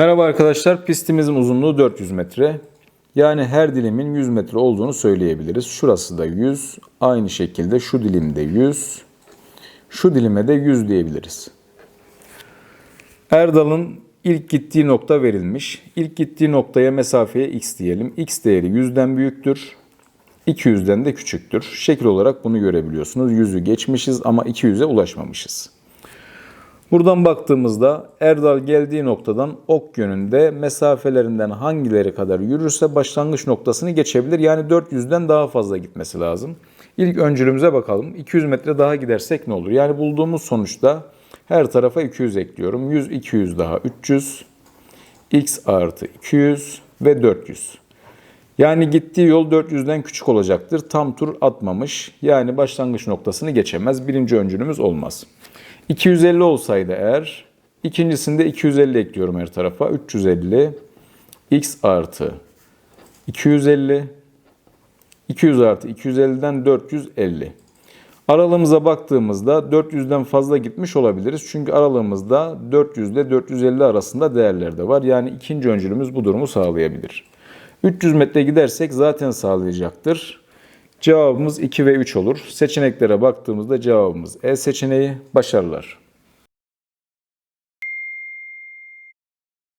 Merhaba arkadaşlar, pistimizin uzunluğu 400 metre. Yani her dilimin 100 metre olduğunu söyleyebiliriz. Şurası da 100, aynı şekilde şu dilimde 100, şu dilime de 100 diyebiliriz. Erdal'ın ilk gittiği nokta verilmiş. İlk gittiği noktaya mesafeye x diyelim. x değeri 100'den büyüktür. 200'den de küçüktür. Şekil olarak bunu görebiliyorsunuz. 100'ü geçmişiz ama 200'e ulaşmamışız. Buradan baktığımızda Erdal geldiği noktadan ok yönünde mesafelerinden hangileri kadar yürürse başlangıç noktasını geçebilir. Yani 400'den daha fazla gitmesi lazım. İlk öncülümüze bakalım. 200 metre daha gidersek ne olur? Yani bulduğumuz sonuçta her tarafa 200 ekliyorum. 100, 200 daha 300. x artı 200 ve 400. Yani gittiği yol 400'den küçük olacaktır. Tam tur atmamış. Yani başlangıç noktasını geçemez. Birinci öncülümüz olmaz. 250 olsaydı eğer ikincisinde 250 ekliyorum her tarafa. 350 x artı 250 200 artı 250'den 450. Aralığımıza baktığımızda 400'den fazla gitmiş olabiliriz. Çünkü aralığımızda 400 ile 450 arasında değerler de var. Yani ikinci öncülümüz bu durumu sağlayabilir. 300 metre gidersek zaten sağlayacaktır. Cevabımız 2 ve 3 olur. Seçeneklere baktığımızda cevabımız E seçeneği. Başarılar.